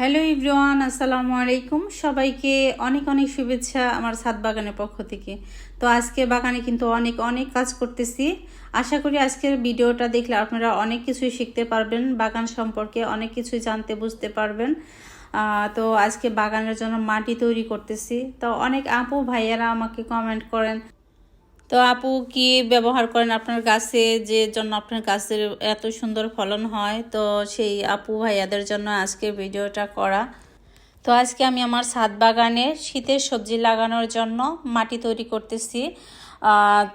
Hello Ibran আসসালামু আলাইকুম। সবাইকে অনেক অনেক শুভেচ্ছা আমার ছাদ বাগানের পক্ষ থেকে। তো আজকে বাগানে কিন্তু অনেক অনেক কাজ করতেছি। আশা করি আজকের ভিডিওটা দেখলে আপনারা অনেক কিছুই শিখতে পারবেন, বাগান সম্পর্কে অনেক কিছুই জানতে, বুঝতে পারবেন। তো আজকে বাগানের জন্য মাটি তৈরি করতেছি। তো অনেক আপু ভাইয়েরা আমাকে কমেন্ট করেন তো আপু কি ব্যবহার করেন আপনার গাছে যে জন্য আপনার গাছের এত সুন্দর ফলন হয়? তো সেই আপু ভাইয়াদের জন্য আজকে ভিডিওটা করা। তো আজকে আমি আমার ছাদ বাগানে শীতের সবজি লাগানোর জন্য মাটি তৈরি করতেছি।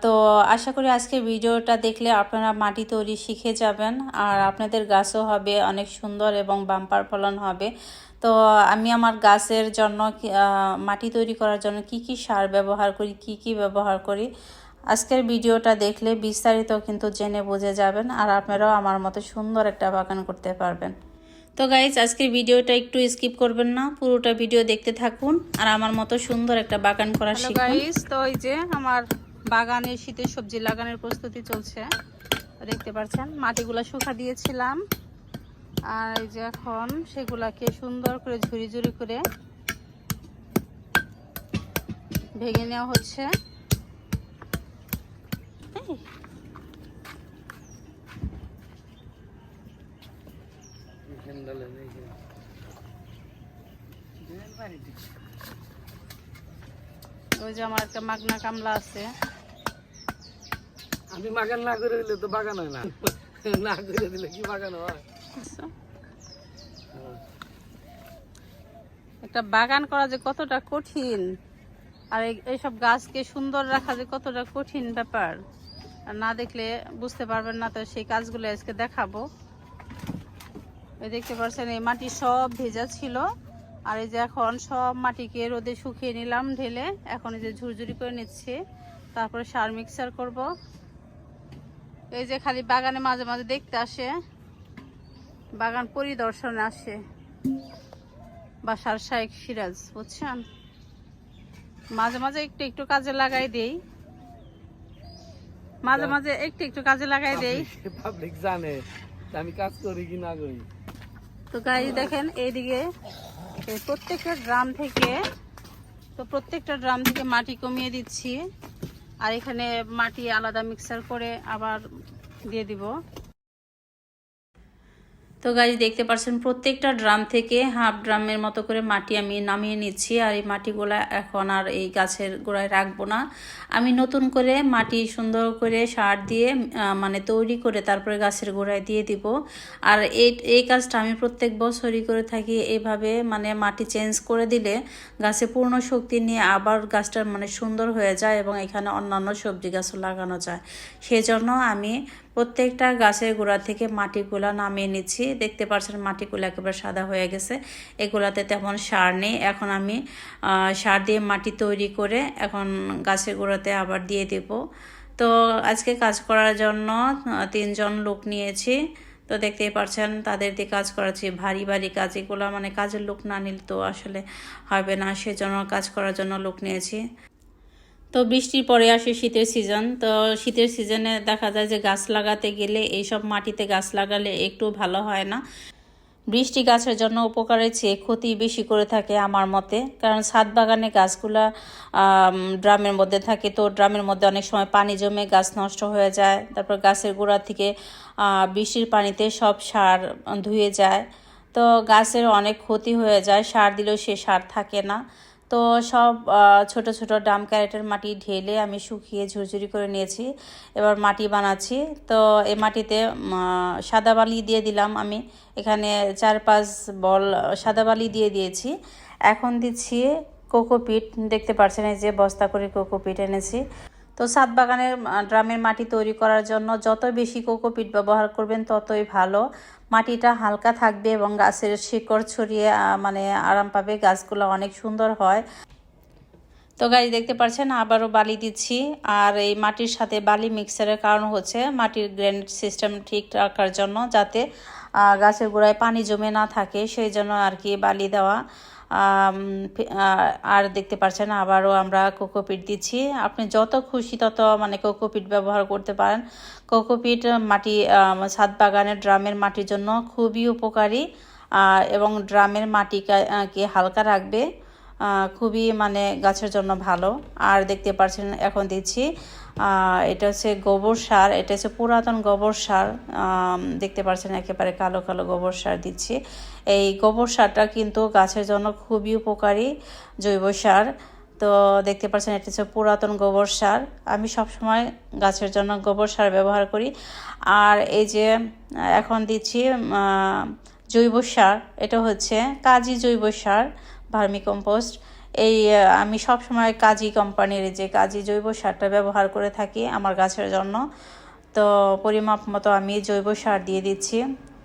তো আশা করি আজকে ভিডিওটা দেখলে আপনারা মাটি তৈরি শিখে যাবেন। আর আপনাদের গাছও হবে, অনেক সুন্দর এবং বাম্পার ফলন হবে। তো আমি আমার গাছের জন্য মাটি তৈরি করার জন্য কি কি সার ব্যবহার করি কি কি ব্যবহার করি আজকের ভিডিওটা দেখলে বিস্তারিত কিন্তু জেনে বুঝে যাবেন আর আপনারাও আমার মতো সুন্দর একটা বাগান করতে পারবেন। তো গাইজ আজকের ভিডিওটা একটু স্কিপ করবেন না পুরোটা ভিডিও দেখতে থাকুন আর আমার মতো সুন্দর একটা বাগান করা শিখুন। গাইজ তো এই যে আমার বাগানে শীতের সবজি লাগানোর প্রস্তুতি চলছে। দেখতে পাচ্ছেন মাটিগুলো শুকা দিয়েছিলাম। আর এই যে এখন সেগুলাকে সুন্দর করে ঝুরি ঝুরি করে ভেঙে নেওয়া হচ্ছে। ওই যে আমার একটা মাগনা কামলা আছে। আমি বাগান না করে দিলে তো বাগান হয় না। না করে দিলে কি বাগান হয়? একটা বাগান করা যে কতটা কঠিন, আর এই- এইসব গাছকে সুন্দর রাখা যে কতটা কঠিন ব্যাপার, আর না দেখলে বুঝতে পারবেন না, তো সেই কাজগুলো আজকে দেখাবো। এই দেখতে পাচ্ছেন, এই মাটি সব ভেজা ছিল, আর এই যে এখন সব মাটিকে রোদে শুকিয়ে নিলাম ঢেলে, এখন এই যে ঝুরঝুরি করে নিচ্ছে, তারপরে সার মিক্সার করব। এই যে খালি বাগানে মাঝে মাঝে দেখতে আসে বাগান পরিদর্শনে আসে। বাসার শাহেক সিরাজ বুঝছেন? মাঝে মাঝে একটু একটু কাজে লাগাই দেই। মাঝে মাঝে একটু একটু কাজে লাগাই দেই। পাবলিক জানে আমি কাজ করি কি না করি? তো গাড়ি দেখেন এইদিকে এই প্রত্যেকটা ড্রাম থেকে তো প্রত্যেকটা ড্রাম থেকে মাটি কমিয়ে দিচ্ছি। আর এখানে মাটি আলাদা মিক্সার করে আবার দিয়ে দিব। তো গাছ দেখতে পাচ্ছেন প্রত্যেকটা ড্রাম থেকে হাফ ড্রামের মতো করে মাটি আমি নামিয়ে নিচ্ছি, আর এই মাটিগুলা এখন আর এই গাছের গোড়ায় রাখব না। আমি নতুন করে মাটি সুন্দর করে সার দিয়ে মানে তৈরি করে তারপরে গাছের গোড়ায় দিয়ে দিব। আর এই এই কাজটা আমি প্রত্যেক বছরই করে থাকি, এভাবে মানে মাটি চেঞ্জ করে দিলে গাছে পূর্ণ শক্তি নিয়ে আবার গাছটা মানে সুন্দর হয়ে যায় এবং এখানে অন্যান্য সবজি গাছও লাগানো যায়। সেজন্য আমি প্রত্যেকটা গাছের গোড়া থেকে মাটিগুলা নামিয়ে নিচ্ছি। দেখতে পাচ্ছেন মাটিগুলো একেবারে সাদা হয়ে গেছে। এগুলাতে তেমন সার নেই। এখন আমি সার দিয়ে মাটি তৈরি করে এখন গাছের গোড়াতে আবার দিয়ে দেব। তো আজকে কাজ করার জন্য তিনজন লোক নিয়েছি। তো দেখতেই পারছেন তাদের দিয়ে কাজ করাচ্ছি। ভারী ভারী কাজ। এগুলো মানে কাজের লোক না নিলে তো আসলে হবে না। সেজন্য কাজ করার জন্য লোক নিয়েছি। তো বৃষ্টির পরে আসে শীতের সিজন তো শীতের সিজনে দেখা যায় যে গাছ লাগাতে গেলে এইসব মাটিতে গাছ লাগালে একটু ভালো হয় না। বৃষ্টি গাছের জন্য উপকারের চেয়ে ক্ষতি বেশি করে থাকে আমার মতে। কারণ ছাদ বাগানে গাছগুলা ড্রামের মধ্যে থাকে তো ড্রামের মধ্যে অনেক সময় পানি জমে গাছ নষ্ট হয়ে যায়। তারপর গাছের গোড়া থেকে বৃষ্টির পানিতে সব সার ধুয়ে যায়। তো গাছের অনেক ক্ষতি হয়ে যায়, সার দিলেও সে সার থাকে না। তো সব ছোট ছোট ডাম ক্যারেটের মাটি ঢেলে আমি শুকিয়ে ঝুরঝুরি করে নিয়েছি। এবার মাটি বানাচ্ছি। তো এই মাটিতে সাদা বালি দিয়ে দিলাম আমি। এখানে চার পাঁচ বল সাদা বালি দিয়ে দিয়েছি। এখন দিচ্ছি কোকোপিট দেখতে পাচ্ছেন এই যে বস্তা করে কোকোপিট এনেছি। তো ছাদ বাগানের ড্রামের মাটি তৈরি করার জন্য যত বেশি কোকোপিট ব্যবহার করবেন ততই ভালো। মাটিটা হালকা থাকবে এবং গাছের শিকড় ছড়িয়ে মানে আরাম পাবে, গাছগুলো অনেক সুন্দর হয়। তো গাছ দেখতে পাচ্ছেন আবারও বালি দিচ্ছি। আর এই মাটির সাথে বালি মিক্সারের কারণ হচ্ছে মাটির গ্রেনেড সিস্টেম ঠিক রাখার জন্য যাতে গাছের গোড়ায় পানি জমে না থাকে, সেই জন্য আর কি বালি দেওয়া। আর দেখতে পারছেন আবারও আমরা কোকোপিট দিচ্ছি। আপনি যত খুশি তত মানে কোকোপিট ব্যবহার করতে পারেন। কোকোপিট মাটি ছাদ বাগানের ড্রামের মাটির জন্য খুবই উপকারী। এবং ড্রামের মাটিকে হালকা রাখবে। খুবই মানে গাছের জন্য ভালো। আর দেখতে পাচ্ছেন এখন দিচ্ছি এটা হচ্ছে গোবর সার, এটা হচ্ছে পুরাতন গোবর সার দেখতে পাচ্ছেন একেবারে কালো কালো গোবর সার দিচ্ছি। এই গোবর সারটা কিন্তু গাছের জন্য খুবই উপকারী জৈব সার। তো দেখতে পাচ্ছেন এটা হচ্ছে পুরাতন গোবর সার। আমি সবসময় গাছের জন্য গোবর সার ব্যবহার করি। আর এই যে, এখন দিচ্ছি জৈব সার, এটা হচ্ছে কাজী জৈব সার। ভার্মি কম্পোস্ট এই আমি সব সময় কাজী কোম্পানির যে কাজী জৈব সারটা ব্যবহার করে থাকি আমার গাছের জন্য। তো পরিমাপ মতো আমি জৈব সার দিয়ে দিচ্ছি।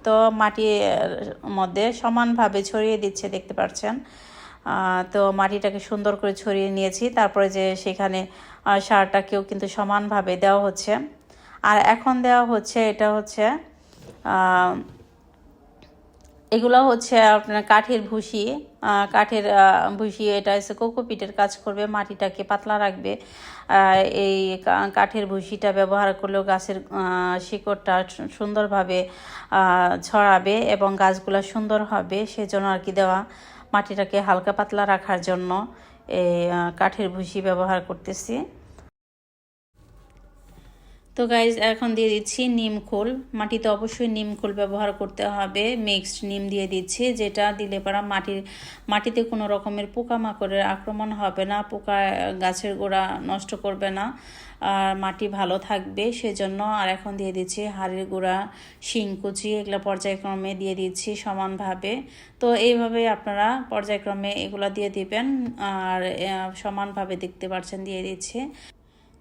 তো মাটির মধ্যে সমানভাবে ছড়িয়ে দিচ্ছে, দেখতে পাচ্ছেন তো মাটিটাকে সুন্দর করে ছড়িয়ে নিয়েছি। তারপরে যে সেখানে সারটাকেও কিন্তু সমানভাবে দেওয়া হচ্ছে। আর এখন দেওয়া হচ্ছে, এটা হচ্ছে এগুলো হচ্ছে আপনার কাঠের ভুসি কাঠের ভুসি, এটা হচ্ছে কোকোপিটের কাজ করবে, মাটিটাকে পাতলা রাখবে। এই কাঠের ভুসিটা ব্যবহার করলেও গাছের শিকড়টা সুন্দরভাবে ছড়াবে এবং গাছগুলো সুন্দর হবে। সেজন্য আর কি দেওয়া মাটিটাকে হালকা পাতলা রাখার জন্য এই কাঠের ভুসি ব্যবহার করতেছি। তো গাইজ এখন দিয়ে দিচ্ছি নিম খোল। মাটিতে অবশ্যই নিম খোল ব্যবহার করতে হবে। মিক্সড নিম দিয়ে দিচ্ছি, যেটা দিলে পরা মাটির, মাটিতে কোনো রকমের পোকামাকড়ের আক্রমণ হবে না, পোকা, গাছের গোড়া নষ্ট করবে না, আর মাটি ভালো থাকবে। সেজন্য আর এখন দিয়ে দিচ্ছি হাড়ের গুঁড়া শিংকুচি এগুলো পর্যায়ক্রমে দিয়ে দিচ্ছি সমানভাবে। তো এইভাবে আপনারা পর্যায়ক্রমে এগুলো দিয়ে দিবেন, আর সমানভাবে দেখতে পাচ্ছেন দিয়ে দিচ্ছি।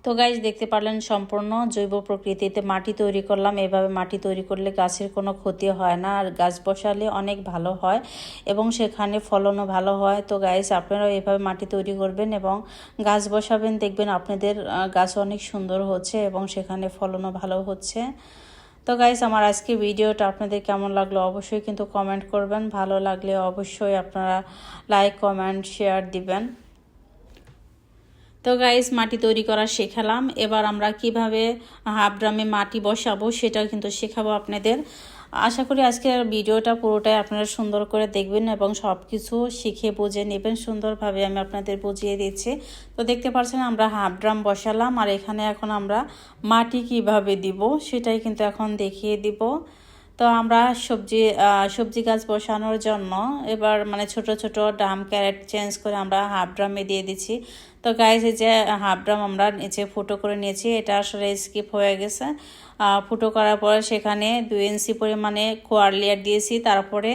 তো গাইজ দেখতে পারলেন সম্পূর্ণ জৈব প্রকৃতিতে মাটি তৈরি করলাম। এভাবে মাটি তৈরি করলে গাছের কোনো ক্ষতি হয় না আর গাছ বসালে অনেক ভালো হয় এবং সেখানে ফলনও ভালো হয়। তো গাইজ আপনারাও এভাবে মাটি তৈরি করবেন এবং গাছ বসাবেন, দেখবেন আপনাদের গাছ অনেক সুন্দর হচ্ছে এবং সেখানে ফলনও ভালো হচ্ছে। তো গাইস আমার আজকে ভিডিওটা আপনাদের কেমন লাগল অবশ্যই কিন্তু কমেন্ট করবেন। ভালো লাগলে অবশ্যই আপনারা লাইক কমেন্ট শেয়ার দিবেন। তো গাইস মাটি তৈরি করা শেখালাম। এবার আমরা কীভাবে হাফ ড্রামে মাটি বসাবো সেটাও কিন্তু শেখাবো আপনাদের। আশা করি আজকের ভিডিওটা পুরোটাই আপনারা সুন্দর করে দেখবেন এবং সব কিছু শিখে বুঝে নেবেন। সুন্দরভাবে আমি আপনাদের বুঝিয়ে দিচ্ছি। তো দেখতে পাচ্ছেন আমরা হাফ ড্রাম বসালাম আর এখানে এখন আমরা মাটি কীভাবে দিব সেটাই কিন্তু এখন দেখিয়ে দিব। তো আমরা সবজি সবজি গাছ বসানোর জন্য এবার মানে ছোট ছোট ড্রাম ক্যারেট চেঞ্জ করে আমরা হাফ ড্রামে দিয়ে দিচ্ছি। তো গাইজ এই যে হাফ ড্রাম আমরা নিচে ফুটো করে নিয়েছি, এটা আসলে স্কিপ হয়ে গেছে। ফুটো করার পরে সেখানে দুই ইঞ্চি পরিমাণে কোয়ার লেয়ার দিয়েছি, তারপরে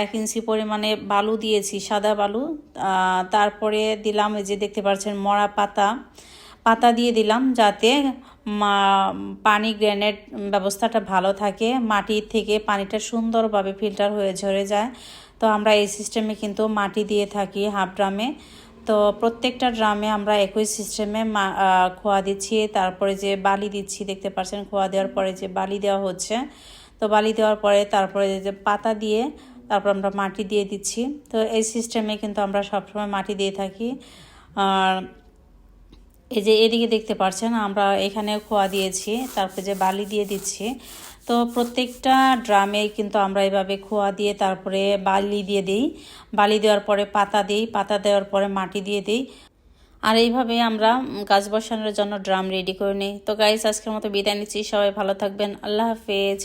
এক ইঞ্চি পরিমাণে বালু দিয়েছি, সাদা বালু। তারপরে দিলাম এই যে দেখতে পাচ্ছেন মরা পাতা। পাতা দিয়ে দিলাম যাতে পানি গ্রেনেড ব্যবস্থাটা ভালো থাকে মাটির থেকে পানিটা সুন্দরভাবে ফিল্টার হয়ে ঝরে যায়। তো আমরা এই সিস্টেমে কিন্তু মাটি দিয়ে থাকি হাফ ড্রামে তো প্রত্যেকটা ড্রামে আমরা একই সিস্টেমে খোয়া দিচ্ছি। তারপরে যে বালি দিচ্ছি, দেখতে পাচ্ছেন, খোয়া দেওয়ার পরে যে বালি দেওয়া হচ্ছে, তো বালি দেওয়ার পরে তারপরে যে পাতা দিয়ে তারপর আমরা মাটি দিয়ে দিচ্ছি। তো এই সিস্টেমে কিন্তু আমরা সবসময় মাটি দিয়ে থাকি। আর এই যে এদিকে দেখতে পাচ্ছেন আমরা এখানে খোয়া দিয়েছি, তারপরে যে বালি দিয়ে দিচ্ছি। তো প্রত্যেকটা ড্রামে কিন্তু আমরা এভাবে খোয়া দিয়ে তারপরে বালি দিয়ে দিই। বালি দেওয়ার পরে পাতা দিই, পাতা দেওয়ার পরে মাটি দিয়ে দিই। আর এইভাবে আমরা গাছ বসানোর জন্য ড্রাম রেডি করে নিই। তো গাইস আজকের মতো বিদায় নিচ্ছি। সবাই ভালো থাকবেন। আল্লাহ হাফেজ।